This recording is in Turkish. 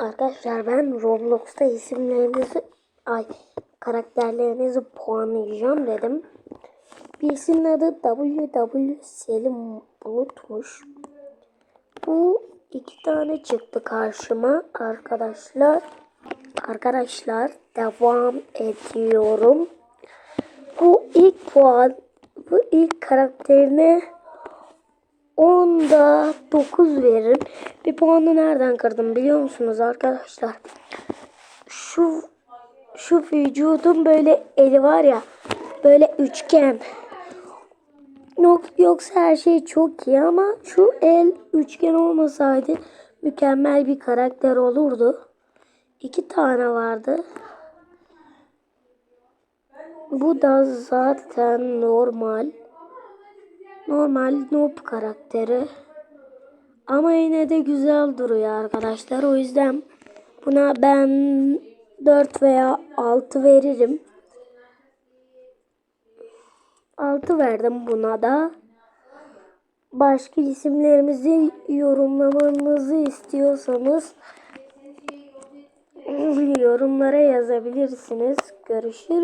Arkadaşlar ben Roblox'ta isimlerinizi ay karakterlerinizi puanlayacağım dedim. Birisinin adı WW Selim Bulut'muş. Bu iki tane çıktı karşıma arkadaşlar. Arkadaşlar devam ediyorum. Bu ilk puan bu ilk karakterine 10'da 9 veririm. Bir puanı nereden kırdım biliyor musunuz arkadaşlar? Şu şu vücudun böyle eli var ya böyle üçgen. Yok, yoksa her şey çok iyi ama şu el üçgen olmasaydı mükemmel bir karakter olurdu. İki tane vardı. Bu da zaten normal. Normal noob karakteri. Ama yine de güzel duruyor arkadaşlar. O yüzden buna ben 4 veya 6 veririm. 6 verdim buna da. Başka isimlerimizi yorumlamanızı istiyorsanız yorumlara yazabilirsiniz. Görüşürüz.